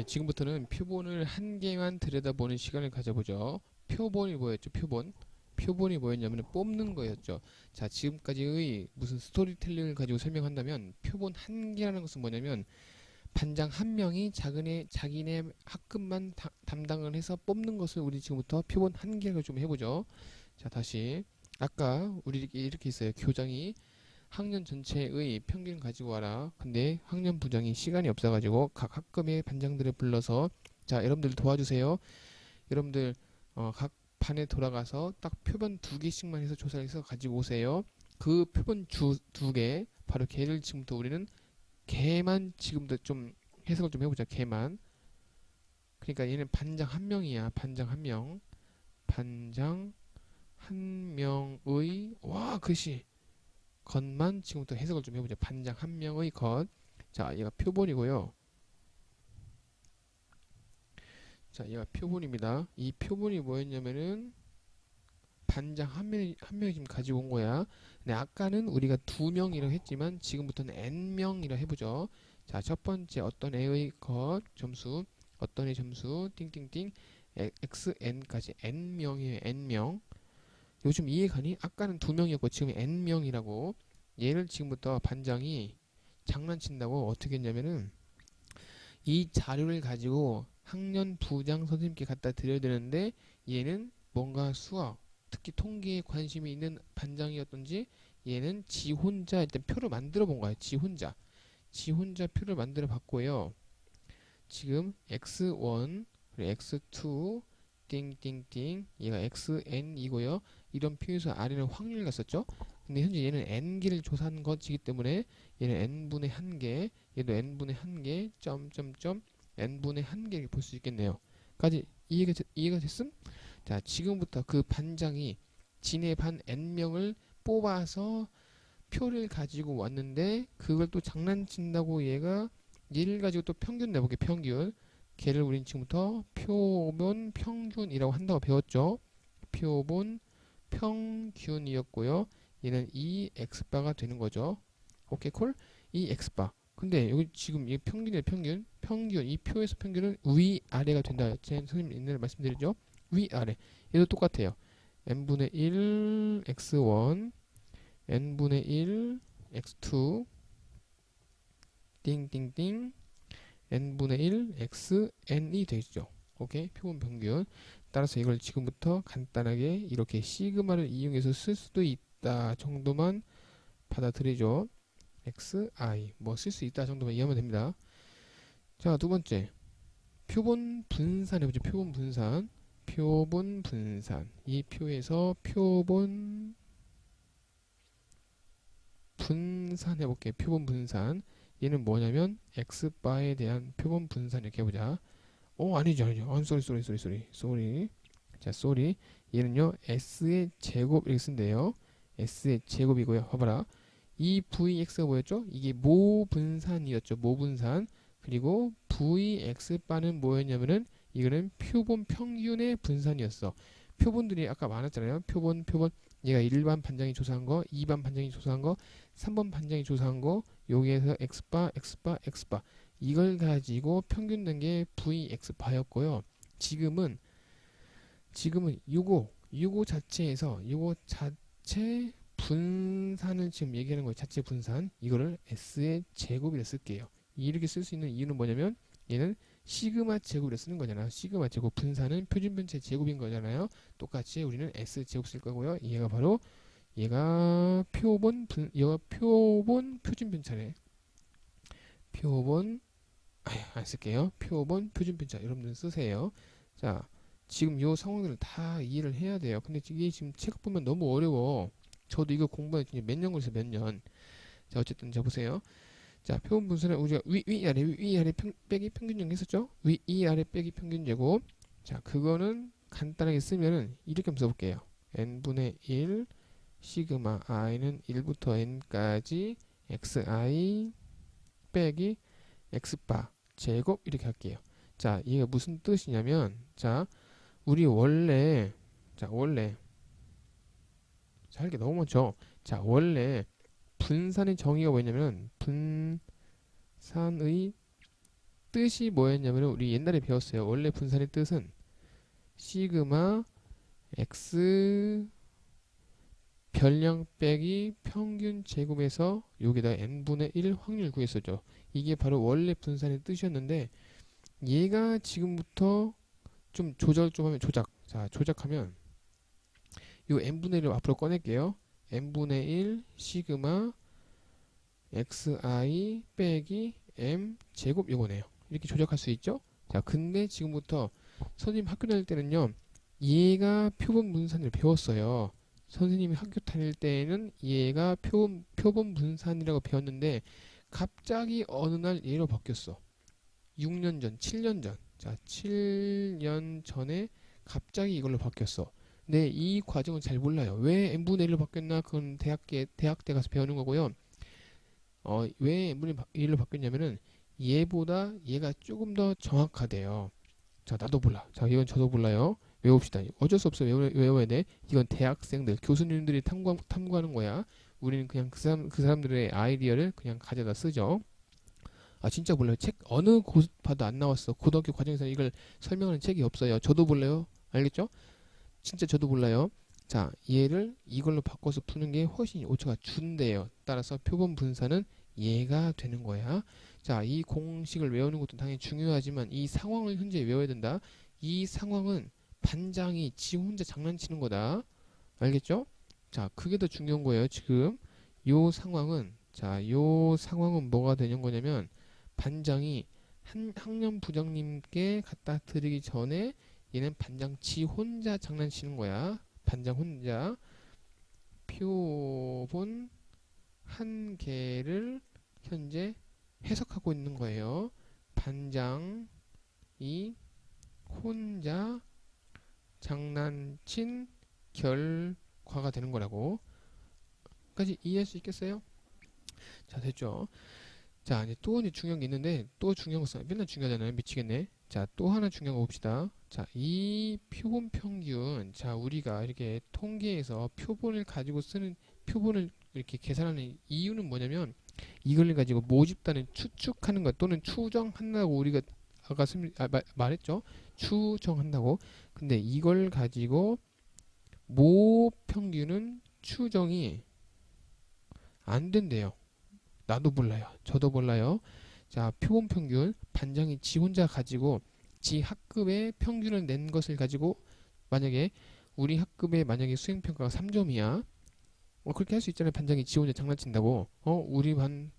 네, 지금부터는 표본을 한 개만 들여다보는 시간을 가져보죠. 표본이 뭐였죠? 표본. 표본이 뭐였냐면 뽑는 거였죠. 자, 지금까지의 무슨 스토리텔링을 가지고 설명한다면 표본 한 개라는 것은 뭐냐면 반장 한 명이 자기네 자기네 학급만 다- 담당을 해서 뽑는 것을 우리 지금부터 표본 한 개를 좀 해보죠. 자, 다시 아까 우리 이렇게 있어요. 교장이 학년 전체의 평균 가지고 와라. 근데 학년 부장이 시간이 없어가지고 각 학급의 반장들을 불러서 자 여러분들 도와주세요. 여러분들 어, 각 반에 돌아가서 딱 표본 두 개씩만 해서 조사를 해서 가지고 오세요. 그 표본 주 두 개 바로 걔를 지금부터 우리는 걔만 지금부터 좀 해석을 좀 해보자. 걔만 그러니까 얘는 반장 한 명이야. 반장 한 명. 반장 한 명의 와 글씨 것만 지금부터 해석을 좀 해보자. 반장 한 명의 것. 자, 얘가 표본이고요. 자, 얘가 표본입니다. 이 표본이 뭐였냐면은 반장 한 명이 한 명이 지금 가지고 온 거야. 근데 아까는 우리가 두 명이라고 했지만 지금부터는 n 명이라 해보죠. 자, 첫 번째 어떤 애의 것 점수, 어떤 애 점수, 띵띵띵, xn까지 n 명이에요. n 명. 요즘 이해가니? 아까는 두 명이었고 지금 n 명이라고. 얘를 지금부터 반장이 장난친다고 어떻게 했냐면은 이 자료를 가지고 학년 부장 선생님께 갖다 드려야 되는데 얘는 뭔가 수학 특히 통계에 관심이 있는 반장이었던지 얘는 지 혼자 일단 표를 만들어 본 거예요. 지 혼자. 지 혼자 표를 만들어 봤고요. 지금 x1 그리고 x2 띵띵띵 얘가 xn이고요. 이런 표에서 아래는 확률 갔었죠. 근데 현재 얘는 n개를 조사한 것이기 때문에 얘는 n분의 1개, 얘도 n분의 1개, 점점점 n분의 1개 이렇게 볼수 있겠네요. 까지 이해가, 됐- 이해가 됐음? 자, 지금부터 그 반장이 진의 반 n명을 뽑아서 표를 가지고 왔는데 그걸 또 장난친다고 얘가 얘를 가지고 또 평균 내볼게 평균 걔를 우린 지금부터 표본 평균이라고 한다고 배웠죠. 표본 평균이었고요. 얘는 이 x바가 되는 거죠. 오케이 콜? 이 x바. 근데 여기 지금 이 평균의 평균. 평균 이 표에서 평균은 위아래가 된다. 제 선생님 옛날에 말씀드렸죠? 위아래. 얘도 똑같아요. n분의 1 x1 n분의 1 x2 띵띵띵 n분의 1 xn이 되죠. 오케이? 표본 평균. 따라서 이걸 지금부터 간단하게 이렇게 시그마를 이용해서 쓸 수도 있다 정도만 받아들이죠. xi 뭐 쓸 수 있다 정도만 이해하면 됩니다. 자, 두 번째. 표본 분산 해보죠. 표본 분산. 표본 분산. 이 표에서 표본 분산 해볼게요. 표본 분산. 얘는 뭐냐면 x바에 대한 표본 분산 이렇게 해보자. 어 아니죠 아니죠. 아 쏘리 쏘리 쏘리 쏘리 쏘리. 자 쏘리. 얘는요 s의 제곱 쓴대요. s의 제곱이고요. 봐봐라. 이 vx가 뭐였죠? 이게 모분산이었죠. 모분산. 그리고 vx바는 뭐였냐면은 이거는 표본 평균의 분산이었어. 표본들이 아까 많았잖아요. 표본 표본 얘가 1반 반장이 조사한 거, 2반 반장이 조사한 거, 3번 반장이 조사한 거, 여기에서 x바, x바, x바 이걸 가지고 평균 된 게 vx바였고요. 지금은 지금은 요거 요거 자체에서 요거 자체 분산을 지금 얘기하는 거예요. 자체 분산 이거를 s의 제곱이라 쓸게요. 이렇게 쓸 수 있는 이유는 뭐냐면 얘는 시그마 제곱이라 쓰는 거잖아요. 시그마 제곱 분산은 표준분체 제곱인 거잖아요. 똑같이 우리는 s 제곱 쓸 거고요. 얘가 바로 얘가 표본 분 얘가 표본 표준분차네. 표본 아휴, 안 쓸게요. 표본 표준분차 여러분들 쓰세요. 자 지금 요 상황들을 다 이해를 해야 돼요. 근데 이게 지금 책 보면 너무 어려워. 저도 이거 공부한 지몇 년 걸려서 몇 년. 자 어쨌든 자 보세요. 자 표본 분수는 우리가 위, 위 아래 위, 위 아래 평, 빼기 평균 제곱 했었죠? 위, 이 아래 빼기 평균 제곱. 자 그거는 간단하게 쓰면은 이렇게 한번 써볼게요. n분의 1 시그마 i는 1부터 n까지 xi 빼기 x바 제곱 이렇게 할게요. 자, 이게 무슨 뜻이냐면 자, 우리 원래 자, 원래 자, 할게 너무 많죠. 자, 원래 분산의 정의가 뭐냐면 분산의 뜻이 뭐였냐면 우리 옛날에 배웠어요. 원래 분산의 뜻은 시그마 x 별량 빼기 평균 제곱에서 여기다 n분의 1 확률 구했었죠. 이게 바로 원래 분산의 뜻이었는데 얘가 지금부터 좀 조절 좀 하면 조작. 자, 조작하면 요 n분의 1을 앞으로 꺼낼게요. n분의 1 시그마 xi 빼기 m 제곱 요거네요. 이렇게 조작할 수 있죠? 자, 근데 지금부터 선생님 학교 다닐 때는요. 얘가 표본 분산을 배웠어요. 선생님이 학교 다닐 때에는 얘가 표, 표본 분산이라고 배웠는데 갑자기 어느 날 얘로 바뀌었어. 6년 전, 7년 전. 자, 7년 전에 갑자기 이걸로 바뀌었어. 근데 이 과정은 잘 몰라요. 왜 n분의 1로 바뀌었나? 그건 대학계, 대학 때 가서 배우는 거고요. 어, 왜 n분의 1로 바뀌었냐면은 얘보다 얘가 조금 더 정확하대요. 자, 나도 몰라. 자, 이건 저도 몰라요. 외웁시다. 어쩔 수 없어. 외워, 외워야 돼. 이건 대학생들, 교수님들이 탐구, 탐구하는 거야. 우리는 그냥 그 사람, 그 사람들의 아이디어를 그냥 가져다 쓰죠. 아, 진짜 몰라요. 책 어느 곳 봐도 안 나왔어. 고등학교 과정에서 이걸 설명하는 책이 없어요. 저도 몰라요. 알겠죠? 진짜 저도 몰라요. 자, 얘를 이걸로 바꿔서 푸는 게 훨씬 오차가 준대요. 따라서 표본 분산은 얘가 되는 거야. 자, 이 공식을 외우는 것도 당연히 중요하지만 이 상황을 현재 외워야 된다. 이 상황은 반장이 지 혼자 장난치는 거다. 알겠죠? 자, 그게 더 중요한 거예요. 지금 요 상황은 자, 요 상황은 뭐가 되는 거냐면 반장이 한 학년 부장님께 갖다 드리기 전에 얘는 반장 지 혼자 장난치는 거야. 반장 혼자 표본 한 개를 현재 해석하고 있는 거예요. 반장이 혼자 장난친 결과가 되는 거라고. 까지 이해할 수 있겠어요? 자, 됐죠? 자, 이제 또 이제 중요한 게 있는데, 또 중요한 거 써. 맨날 중요하잖아요. 미치겠네. 자, 또 하나 중요한 거 봅시다. 자, 이 표본 평균. 자, 우리가 이렇게 통계에서 표본을 가지고 쓰는, 표본을 이렇게 계산하는 이유는 뭐냐면, 이걸 가지고 모집단을 추측하는 것 또는 추정한다고 우리가 아까 씀, 아, 마, 말했죠. 추정한다고. 근데 이걸 가지고 모 평균은 추정이 안 된대요. 나도 몰라요. 저도 몰라요. 자, 표본 평균 반장이 지 혼자 가지고 지 학급의 평균을 낸 것을 가지고 만약에 우리 학급에 만약에 수행 평가가 3점이야. 어, 그렇게 할 수 있잖아요. 반장이 지 혼자 장난친다고. 어, 우리 반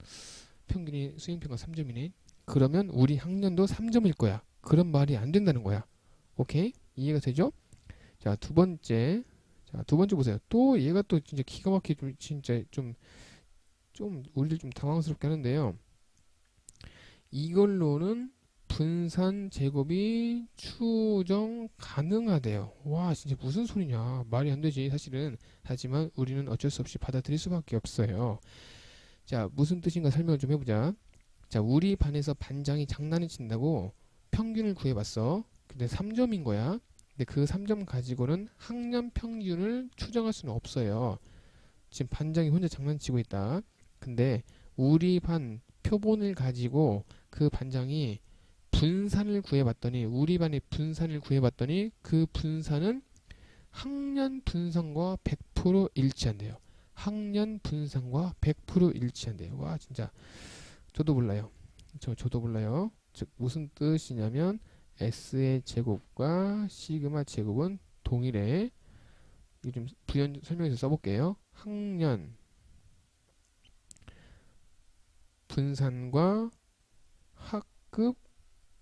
평균이 수행 평가 3점이네. 그러면 우리 학년도 3점일 거야. 그런 말이 안 된다는 거야. 오케이? 이해가 되죠? 자, 두 번째. 자, 두 번째 보세요. 또 얘가 또 진짜 기가 막히게 좀 진짜 좀, 좀 우리를 좀 당황스럽게 하는데요. 이걸로는 분산 제곱이 추정 가능하대요. 와, 진짜 무슨 소리냐. 말이 안 되지, 사실은. 하지만 우리는 어쩔 수 없이 받아들일 수밖에 없어요. 자, 무슨 뜻인가 설명을 좀 해보자. 자, 우리 반에서 반장이 장난을 친다고 평균을 구해봤어. 근데 3점인 거야. 근데 그 3점 가지고는 학년 평균을 추정할 수는 없어요. 지금 반장이 혼자 장난치고 있다. 근데 우리 반 표본을 가지고 그 반장이 분산을 구해봤더니 우리 반의 분산을 구해봤더니 그 분산은 학년 분산과 100% 일치한대요. 학년 분산과 100% 일치한대요. 와 진짜 저도 몰라요. 저 저도 몰라요. 즉 무슨 뜻이냐면 s의 제곱과 시그마 제곱은 동일해. 이거 좀 부연 설명해서 써볼게요. 학년 분산과 학급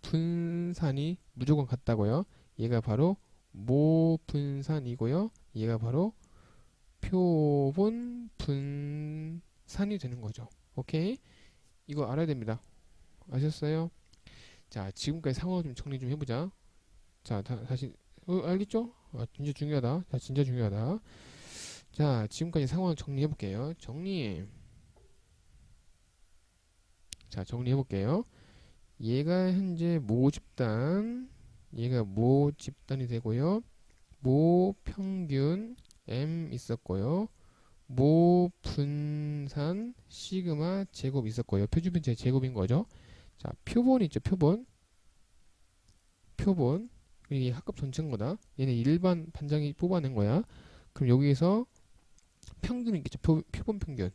분산이 무조건 같다고요. 얘가 바로 모 분산이고요. 얘가 바로 표본 분산이 되는 거죠. 오케이? 이거 알아야 됩니다. 아셨어요? 자, 지금까지 상황을 좀 정리 좀 해보자. 자, 다, 시 어, 알겠죠? 아, 진짜 중요하다. 자, 진짜 중요하다. 자, 지금까지 상황을 정리해 볼게요. 정리. 자, 정리해 볼게요. 얘가 현재 모집단, 얘가 모집단이 되고요. 모평균 M 있었고요. 모분산 시그마 제곱 있었고요. 표준편제 제곱인 거죠. 자, 표본 있죠, 표본. 표본. 이게 합급 전체인 거다. 얘는 일반 반장이 뽑아낸 거야. 그럼 여기에서 평균이 있겠죠. 표, 표본 평균.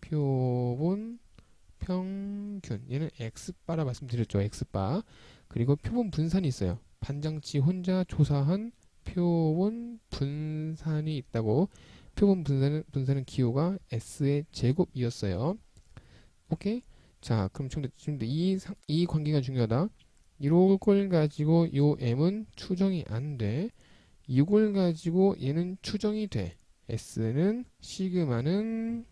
표본 평균. 얘는 X바라 말씀드렸죠. X바. 그리고 표본 분산이 있어요. 반장치 혼자 조사한 표본 분산이 있다고. 표본 분산은, 분산은 기호가 S의 제곱이었어요. 오케이? 자, 그럼 지금, 지금 이, 상- 이 관계가 중요하다. 이걸 가지고 요 m은 추정이 안 돼. 이걸 가지고 얘는 추정이 돼. s는 시그마는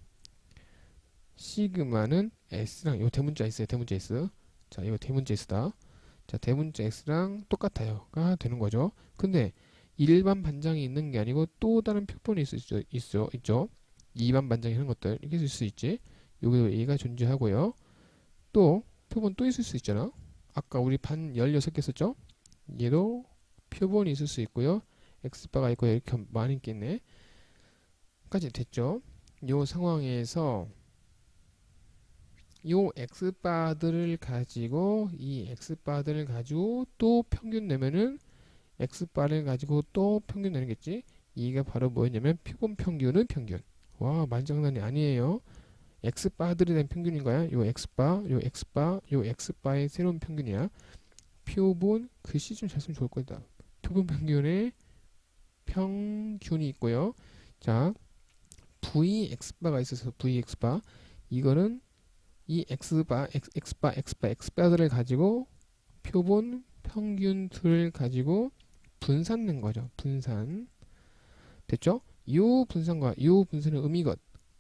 시그마는 s랑 요 대문자 s에 대문자 s. 자, 이거 대문자 s다. 자, 대문자 s랑 똑같아요가 되는 거죠. 근데 일반 반장이 있는 게 아니고 또 다른 표본이 있을 수 있어 있죠. 이반 반장이 하는 것들 이렇게 있을 수 있지. 여기도 A가 존재하고요. 또 표본 또 있을 수 있잖아. 아까 우리 반 16개 썼죠? 얘도 표본이 있을 수 있고요. X바가 있고 이렇게 많이 있겠네. 까지 됐죠? 요 상황에서 요 X바들을 가지고 이 X바들을 가지고 또 평균 내면은 X바를 가지고 또 평균 내는겠지? 이게 바로 뭐였냐면 표본 평균은 평균. 와, 말장난이 아니에요. X바들에 대한 평균인 거야. 요 X바, 요 X바, 요 X바의 새로운 평균이야. 표본 글씨 좀 잘 쓰면 좋을 거다. 표본 평균의 평균이 있고요. 자, VX바가 있어서 VX바 이거는 이 X바, X, X바, X바, X바들을 가지고 표본 평균들을 가지고 분산 낸 거죠. 분산 됐죠? 요 분산과 요 분산의 의미가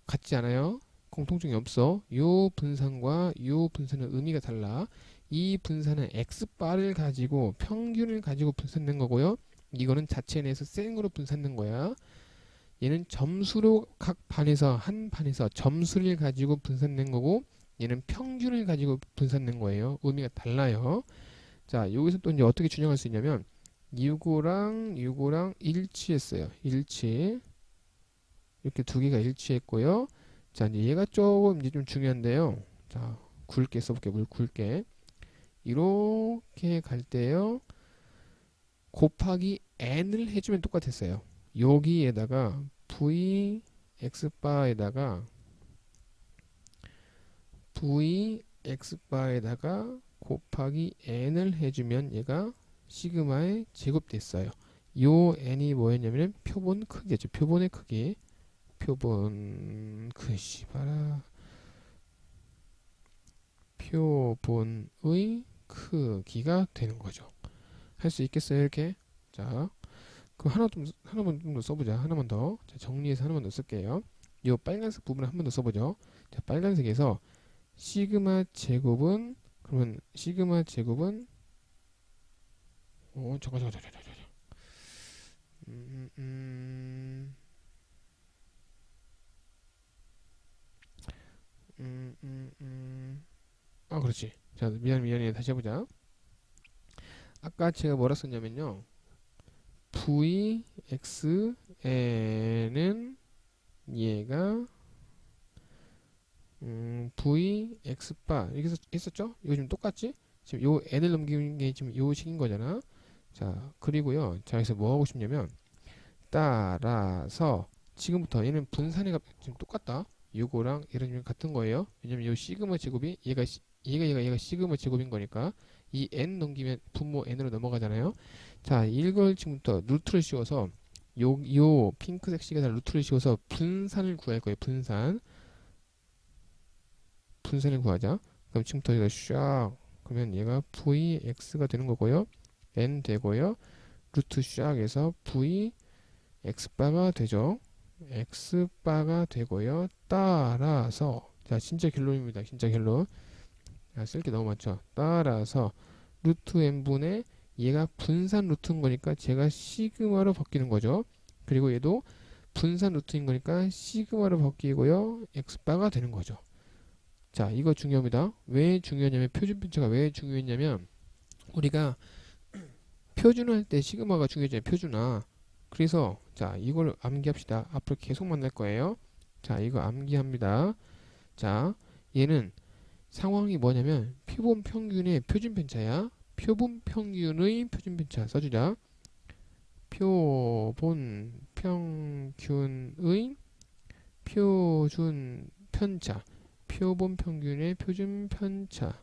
같지 않아요? 공통점이 없어. 요 분산과 요 분산의 의미가 달라. 이 분산은 x바를 가지고 평균을 가지고 분산된 거고요. 이거는 자체 내에서 생으로 분산된 거야. 얘는 점수로 각 반에서 한 반에서 점수를 가지고 분산된 거고 얘는 평균을 가지고 분산된 거예요. 의미가 달라요. 자, 여기서 또 이제 어떻게 준영할 수 있냐면 요거랑 요거랑 일치했어요. 일치. 이렇게 두 개가 일치했고요. 자, 이제 얘가 조금 이제 좀 중요한데요. 자, 굵게 써볼게요. 물 굵게. 이렇게 갈 때요. 곱하기 n을 해주면 똑같았어요. 여기에다가 v x 바에다가 v x 바에다가 곱하기 n을 해주면 얘가 시그마의 제곱됐어요. 요 n이 뭐였냐면 표본 크기죠. 표본의 크기. 표본 글씨 봐라. 표본의 크기가 되는 거죠. 할 수 있겠어요, 이렇게? 자, 그 하나 좀 하나만 좀 더 써보자. 하나만 더. 자, 정리해서 하나만 더 쓸게요. 이 빨간색 부분 을 한 번 더 써보죠. 자, 빨간색에서 시그마 제곱은 그러면 시그마 제곱은 어 잠깐 잠깐 잠깐 잠깐. 음, 음, 음, 음, 음. 아 그렇지. 자 미안 미안해 다시 해보자. 아까 제가 뭐라 썼냐면요. v x n은 얘가 음, v x 바 이렇게 했- 했었죠? 이거 지금 똑같지? 지금 요 n을 넘기는 게 지금 요 식인 거잖아. 자 그리고요. 자 여기서 뭐 하고 싶냐면 따라서 지금부터 얘는 분산의 값 지금 똑같다. 요거랑 좀 같은 거예요. 왜냐면 요 시그마 제곱이 얘가 시- 얘가 얘가 얘가 시그마 제곱인 거니까 이 n 넘기면 분모 n으로 넘어가잖아요. 자 이걸 지금부터 루트를 씌워서 요, 요 핑크색 식에다 루트를 씌워서 분산을 구할 거예요. 분산. 분산을 구하자. 그럼 지금부터 이거 샥 그러면 얘가 vx가 되는 거고요. n 되고요. 루트 샥에서 v x바가 되죠. x바가 되고요. 따라서 자 진짜 결론입니다. 진짜 결론. 아, 쓸게 너무 많죠. 따라서 루트 n분의 얘가 분산 루트인 거니까 제가 시그마로 바뀌는 거죠. 그리고 얘도 분산 루트인 거니까 시그마로 바뀌고요. x바가 되는 거죠. 자, 이거 중요합니다. 왜 중요하냐면 표준 편차가 왜 중요했냐면 우리가 표준화할 때 시그마가 중요하잖아요. 표준화. 그래서 자, 이걸 암기합시다. 앞으로 계속 만날 거예요. 자, 이거 암기합니다. 자, 얘는 상황이 뭐냐면 표본 평균의 표준 편차야. 표본 평균의 표준 편차 써주자. 표본 평균의 표준 편차. 표본 평균의 표준 편차는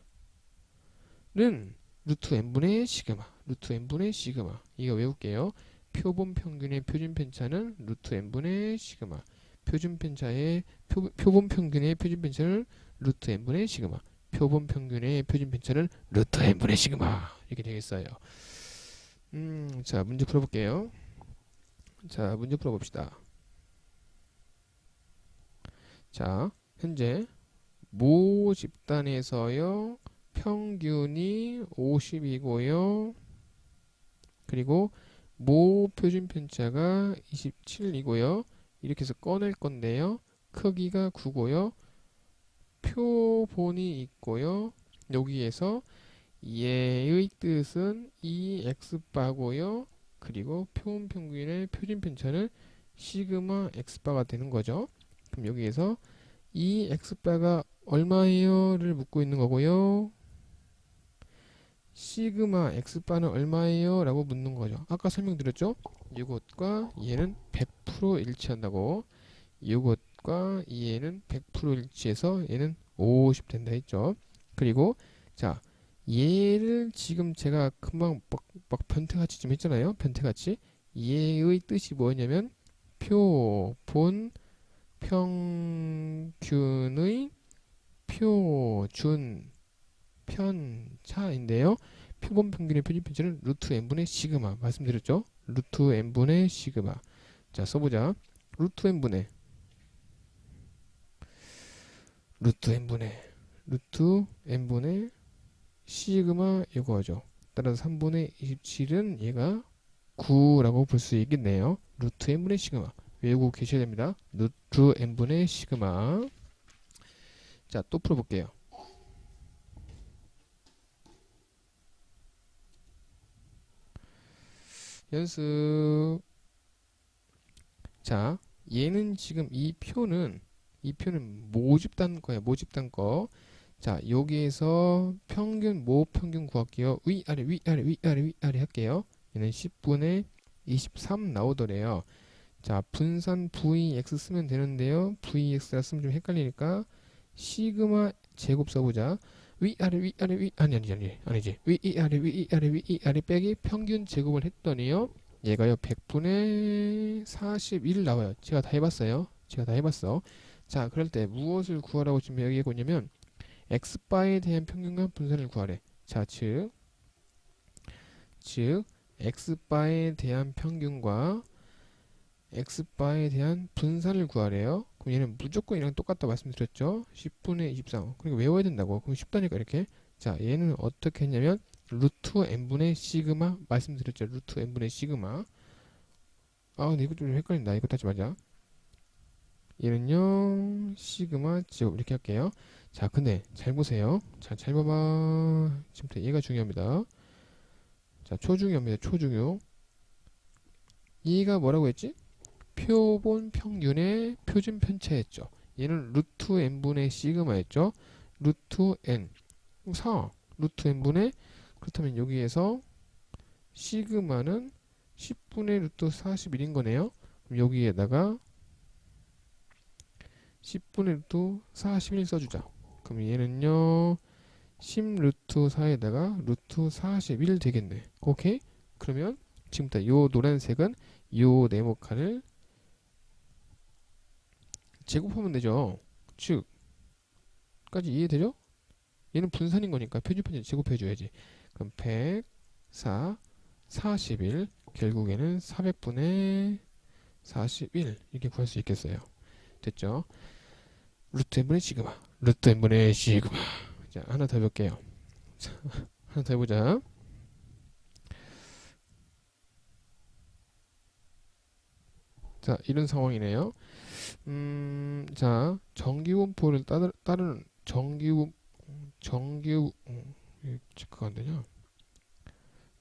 루트 n분의 시그마. 루트 n분의 시그마. 이거 외울게요. 표본 평균의 표준 편차는 루트 n분의 시그마. 표준 편차의 표, 표본 평균의 표준 편차를 루트 n분의 시그마. 표본 평균의 표준 편차는 루트 n분의 시그마. 이렇게 되겠어요. 음, 자, 문제 풀어볼게요. 자, 문제 풀어봅시다. 자, 현재 모 집단에서요, 평균이 50이고요. 그리고 모 표준 편차가 27이고요. 이렇게 해서 꺼낼 건데요. 크기가 9고요. 표본이 있고요. 여기에서 얘의 뜻은 2x바고요. 그리고 표본 평균의 표준 편차는 시그마 x바가 되는 거죠. 그럼 여기에서 2x바가 얼마예요?를 묻고 있는 거고요. 시그마 x바는 얼마예요? 라고 묻는 거죠. 아까 설명드렸죠? 이것과 얘는 100% 일치한다고. 이것과 얘는 100% 일치해서 얘는 50 된다 했죠. 그리고 자 얘를 지금 제가 금방 막, 막 변태같이 좀 했잖아요. 변태같이 얘의 뜻이 뭐였냐면 표 본 평균의 표준 편차인데요. 표본 평균의 표준 편차는 루트 n분의 시그마 말씀드렸죠? 루트 n분의 시그마 자 써보자 루트 n분의 루트 n분의 루트 n분의 시그마 이거죠. 따라서 3분의 27은 얘가 9라고 볼 수 있겠네요. 루트 n분의 시그마 외우고 계셔야 됩니다. 루트 n분의 시그마 자 또 풀어볼게요. 연습 자 얘는 지금 이 표는 이 표는 모집단 거야 모집단 거. 자 여기에서 평균 모 평균 구할게요. 위아래 위아래 위아래 위아래 할게요. 얘는 10분의 23 나오더래요. 자 분산 vx 쓰면 되는데요. vx라 쓰면 좀 헷갈리니까 시그마 제곱 써보자. 위아래 위아래 위 아니 아니 아니 아니지 위아래 위아래 위아래 빼기 평균 제곱을 했더니요. 얘가요 100분의 41 나와요. 제가 다 해봤어요. 제가 다 해봤어. 자 그럴 때 무엇을 구하라고 지금 얘기하고 있냐면 x바에 대한 평균과 분산을 구하래. 자 즉, 즉 x바에 대한 평균과 x바에 대한 분산을 구하래요. 그럼 얘는 무조건 이랑 똑같다 말씀드렸죠. 10분의 23. 그러니까 외워야 된다고. 그럼 쉽다니까 이렇게. 자 얘는 어떻게 했냐면 루트 n분의 시그마 말씀드렸죠. 루트 n분의 시그마. 아 근데 이거 좀 헷갈린다. 이거 다시 맞아. 얘는요 시그마 제곱 이렇게 할게요. 자 근데 잘 보세요. 자 잘 봐봐. 지금부터 얘가 중요합니다. 자 초중요입니다. 초중요. 얘가 뭐라고 했지? 표본 평균의 표준 편차였죠. 얘는 루트 n분의 시그마였죠. 루트 n 4 루트 n분의 그렇다면 여기에서 시그마는 10분의 루트 41인 거네요. 그럼 여기에다가 10분의 루트 41 써주자. 그럼 얘는요 10 루트 4에다가 루트 41 되겠네. 오케이? 그러면 지금부터 요 노란색은 요 네모칸을 제곱하면 되죠. 즉, 까지 이해되죠? 얘는 분산인 거니까 표준편제 제곱해줘야지. 그럼 100, 4, 41, 결국에는 400분의 41 이렇게 구할 수 있겠어요. 됐죠? 루트 n분의 시그마, 루트 n분의 시그마. 자, 하나 더 해볼게요. 자, 하나 더 해보자. 자, 이런 상황이네요. 음, 자, 정기분포를 따르, 따르는 음, 왜 체크가 안 되냐?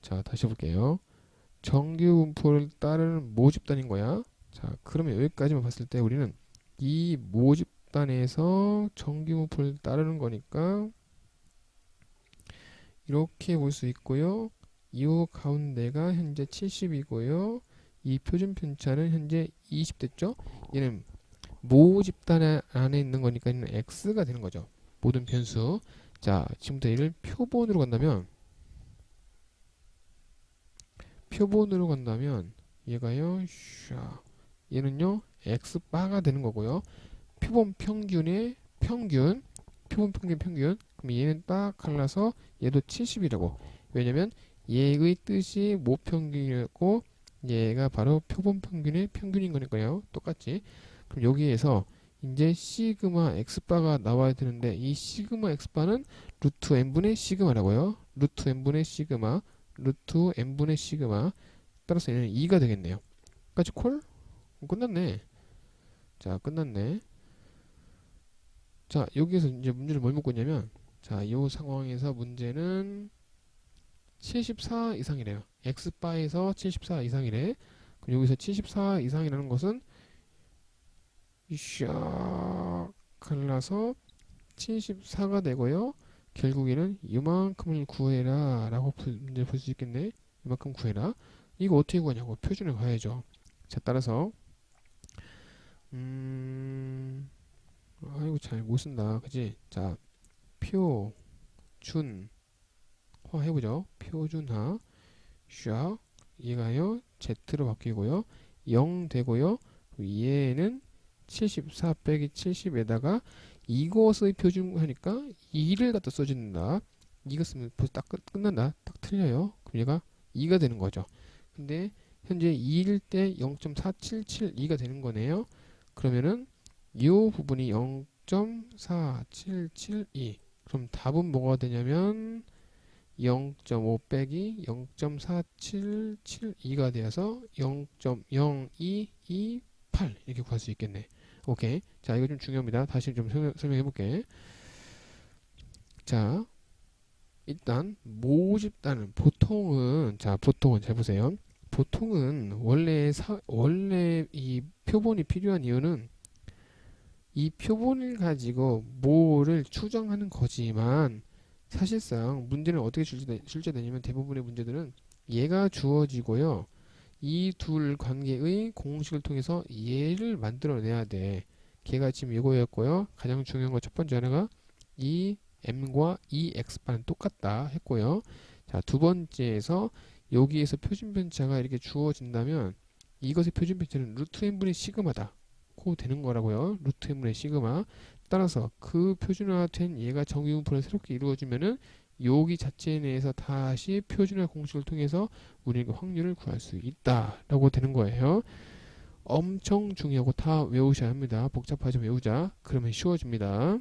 자, 다시 해볼게요. 정규분포를 따르는 모집단인 거야. 자, 그러면 여기까지만 봤을 때 우리는 이 모집단에서 정규분포를 따르는 거니까 이렇게 볼 수 있고요. 이 가운데가 현재 70이고요. 이 표준 편차는 현재 20 됐죠? 얘는 모 집단 안에 있는 거니까 x가 되는 거죠. 모든 변수. 자, 지금부터 얘를 표본으로 간다면 표본으로 간다면 얘가요. 샤. 얘는요. x바가 되는 거고요. 표본 평균의 평균 표본 평균 평균 그럼 얘는 딱 갈라서 얘도 70이라고 왜냐면 얘의 뜻이 모평균이었고 얘가 바로 표본 평균의 평균인 거니까요 똑같지 그럼 여기에서 이제 시그마 x바가 나와야 되는데 이 시그마 x바는 루트 n분의 시그마라고요. 루트 n분의 시그마 루트 n분의 시그마. 따라서 얘는 2가 되겠네요. 까지 콜? 어, 끝났네. 자 끝났네. 자 여기에서 이제 문제를 뭘 있냐면 자 이 상황에서 문제는 74 이상이래요. x바에서 74 이상이래. 그럼 여기서 74 이상이라는 것은 샥 갈라서 74가 되고요. 결국에는 이만큼을 구해라 라고 문제 볼 수 있겠네. 이만큼 구해라. 이거 어떻게 구하냐고 표준을 가야죠. 자 따라서. 음 아이고 잘 못 쓴다. 그지? 자 표준화 해보죠. 표준화. 샥 얘가요 Z로 바뀌고요. 0 되고요. 얘는 74 빼기 70에다가 이것의 표준 하니까 2를 갖다 써준다. 이거 쓰면 벌써 딱 끝, 끝난다. 딱 틀려요. 그럼 얘가 2가 되는 거죠. 근데 현재 2일 때 0.4772가 되는 거네요. 그러면은 이 부분이 0.4772 그럼 답은 뭐가 되냐면 0.5 빼기 0.4772가 되어서 0.0228 이렇게 구할 수 있겠네 오케이. 자 이거 좀 중요합니다. 다시 좀 설명, 설명 해 볼게. 자 일단 모집단은 보통은 자 보통은 잘 보세요. 보통은 원래 사, 원래 이 표본이 필요한 이유는 이 표본을 가지고 뭐를 추정하는 거지만 사실상 문제는 어떻게 출제되, 출제되냐면 대부분의 문제들은 얘가 주어지고요. 이 둘 관계의 공식을 통해서 얘를 만들어내야 돼. 걔가 지금 이거였고요. 가장 중요한 거 첫 번째 하나가 이 m과 이 x바는 똑같다 했고요. 자, 두 번째에서 여기에서 표준 편차가 이렇게 주어진다면 이것의 표준 편차는 루트 n분의 시그마다. 고 되는 거라고요. 루트 n분의 시그마. 따라서 그 표준화된 얘가 정의분포를 새롭게 이루어지면은 여기 자체 내에서 다시 표준화 공식을 통해서 우리가 확률을 구할 수 있다라고 되는 거예요. 엄청 중요하고 다 외우셔야 합니다. 복잡하지 외우자. 그러면 쉬워집니다.